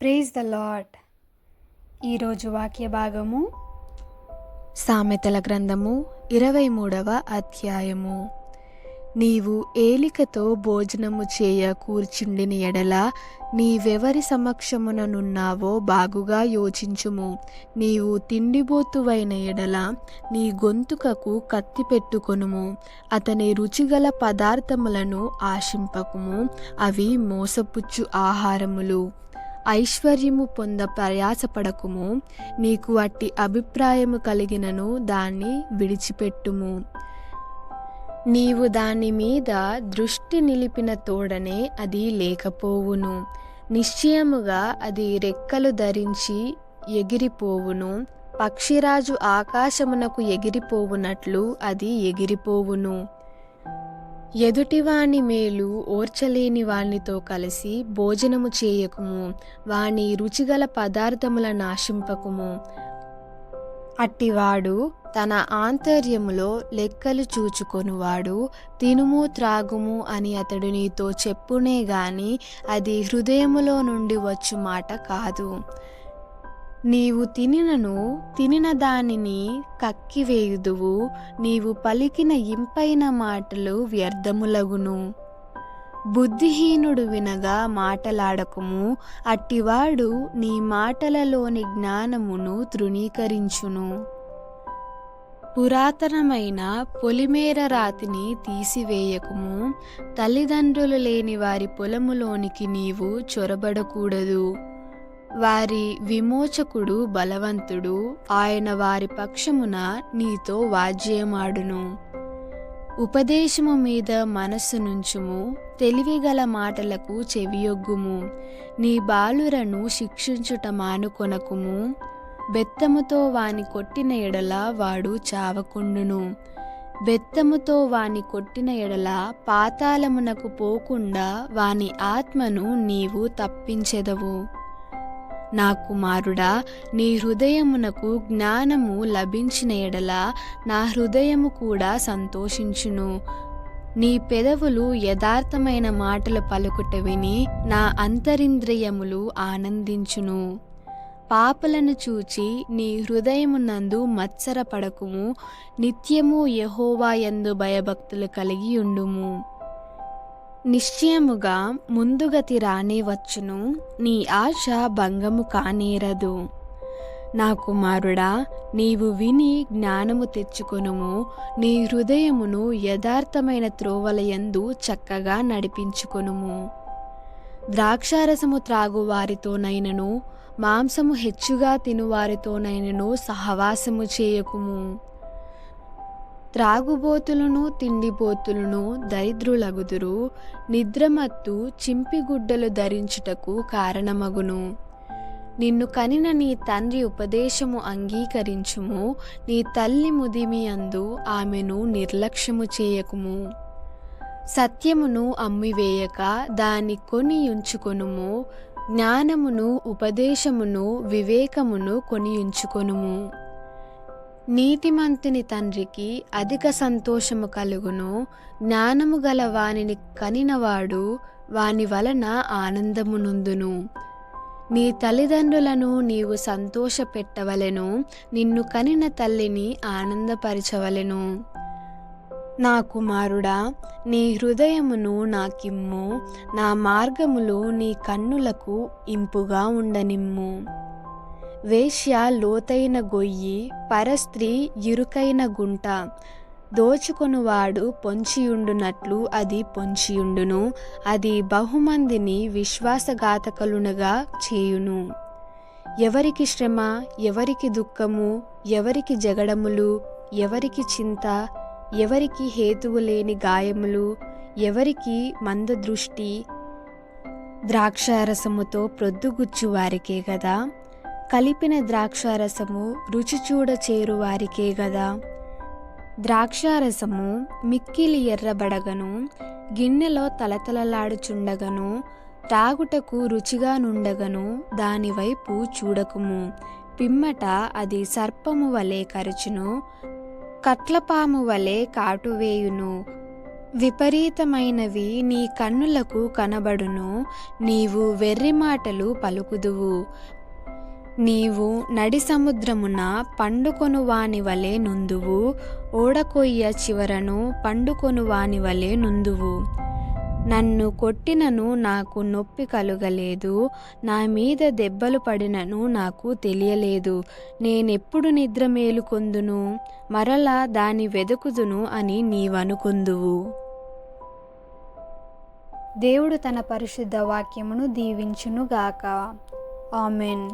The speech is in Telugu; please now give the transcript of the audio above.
ప్రేజ్ ద లాడ్ ఈరోజు వాక్య భాగము సామెతల గ్రంథము ఇరవై మూడవ అధ్యాయము. నీవు ఏలికతో భోజనము చేయ కూర్చుండిని ఎడల నీవెవరి సమక్షముననున్నావో బాగుగా యోచించుము. నీవు తిండిబోతువైన ఎడల నీ గొంతుకకు కత్తి పెట్టుకొనుము. అతని రుచిగల పదార్థములను ఆశింపకుము. అవి మోసపుచ్చు ఆహారములు. ఐశ్వర్యము పొంద ప్రయాసపడకుము. నీకు అట్టి అభిప్రాయము కలిగినను దాన్ని విడిచిపెట్టుము. నీవు దాని మీద దృష్టి నిలిపిన తోడనే అది లేకపోవును. నిశ్చయముగా అది రెక్కలు ధరించి ఎగిరిపోవును. పక్షిరాజు ఆకాశమునకు ఎగిరిపోవునట్లు అది ఎగిరిపోవును. ఎదుటివాని మేలు ఓర్చలేని వానితో కలిసి భోజనము చేయకుము. వాని రుచిగల పదార్థముల నాశింపకుము. అట్టివాడు తన ఆంతర్యములో లెక్కలు చూచుకొనువాడు తినుము త్రాగుము అని అతడు నీతో చెప్పునే గాని అది హృదయములో నుండి వచ్చు మాట కాదు. నీవు తినినను తినిన దానిని కక్కివేయుదువు నీవు పలికిన ఇంపైన మాటలు వ్యర్థములగును. బుద్ధిహీనుడు వినగా మాటలాడకుము అట్టివాడు నీ మాటలలోని జ్ఞానమును తృణీకరించును. పురాతనమైన పొలిమేర రాతిని తీసివేయకుము తల్లిదండ్రులు లేని వారి పొలములోనికి నీవు చొరబడకూడదు. వారి విమోచకుడు బలవంతుడు ఆయన వారి పక్షమున నీతో వాజ్యమాడును. ఉపదేశము మీద మనస్సు నుంచుము తెలివిగల మాటలకు చెవియొగ్గుము. నీ బాలురను శిక్షించుట మానుకొనకుము. బెత్తముతో వాని కొట్టిన ఎడల వాడు చావకుండును. బెత్తముతో వాని కొట్టిన ఎడల పాతాళమునకు పోకుండా వాని ఆత్మను నీవు తప్పించెదవు. నా కుమారుడా నీ హృదయమునకు జ్ఞానము లభించిన ఎడల నా హృదయము కూడా సంతోషించును. నీ పెదవులు యథార్థమైన మాటలు పలుకుట విని నా అంతరింద్రియములు ఆనందించును. పాపలను చూచి నీ హృదయమునందు మత్సరపడకుము. నిత్యము యహోవాయందు భయభక్తులు కలిగి ఉండుము. నిశ్చయముగా ముందుగతి రానే వచ్చును నీ ఆశ భంగము కానేరదు. నా కుమారుడా నీవు విని జ్ఞానము తెచ్చుకొనుము నీ హృదయమును యథార్థమైన త్రోవలయందు చక్కగా నడిపించుకొనుము. ద్రాక్షారసము త్రాగు వారితోనైనను మాంసము హెచ్చుగా తినువారితోనైనను సహవాసము చేయకుము. త్రాగుబోతులను తిండిబోతులను దరిద్రులగుదురు నిద్రమత్తు చింపిగుడ్డలు ధరించుటకు కారణమగును. నిన్ను కనిన నీ తండ్రి ఉపదేశము అంగీకరించుము నీ తల్లి ముదిమి అందు ఆమెను నిర్లక్ష్యము చేయకుము. సత్యమును అమ్మివేయక దాన్ని కొని ఉంచుకొనుము జ్ఞానమును ఉపదేశమును వివేకమును కొనియుంచుకొనుము. నీతిమంతుని తండ్రికి అధిక సంతోషము కలుగును జ్ఞానము గల వానిని కనినవాడు వాని వలన ఆనందమునుందును నీ తల్లిదండ్రులను నీవు సంతోషపెట్టవలెను నిన్ను కనిన తల్లిని ఆనందపరచవలెను. నా కుమారుడా నీ హృదయమును నాకిమ్ము నా మార్గములు నీ కన్నులకు ఇంపుగా ఉండనిమ్ము. వేశ్య లోతైన గొయ్యి పరస్త్రీ ఇరుకైన గుంట. దోచుకొనువాడు పొంచియుండునట్లు అది పొంచియుండును అది బహుమందిని విశ్వాసఘాతకులునగా చేయును. ఎవరికి శ్రమ ఎవరికి దుఃఖము ఎవరికి జగడములు ఎవరికి చింత ఎవరికి హేతువు లేని గాయములు ఎవరికి మందదృష్టి ద్రాక్షారసముతో ప్రొద్దుగుచ్చు వారికే కదా కలిపిన ద్రాక్షారసము రుచి చూడ చేరు వారికే గదా. ద్రాక్షారసము మిక్కిలి ఎర్రబడగను గిన్నెలో తలతలలాడుచుండగను తాగుటకు రుచిగా నుండగను దానివైపు చూడకుము. పిమ్మట అది సర్పము వలె కరచును కట్లపాము వలె కాటువేయును విపరీతమైనవి నీ కన్నులకు కనబడును నీవు వెర్రి మాటలు పలుకుదువు. నీవు నడి సముద్రమున పండుకొను వాని వలె నుందువు ఓడకొయ్య చివరను పండుకొను వాని వలె నుందువు. నన్ను కొట్టినను నాకు నొప్పి కలుగలేదు నా మీద దెబ్బలు పడినను నాకు తెలియలేదు. నేనెప్పుడు నిద్ర మేలుకొందును? మరలా దాని వెదుకుదును అని నీవనుకొందువు. దేవుడు తన పరిశుద్ధ వాక్యమును దీవించునుగాక. ఆమెన్.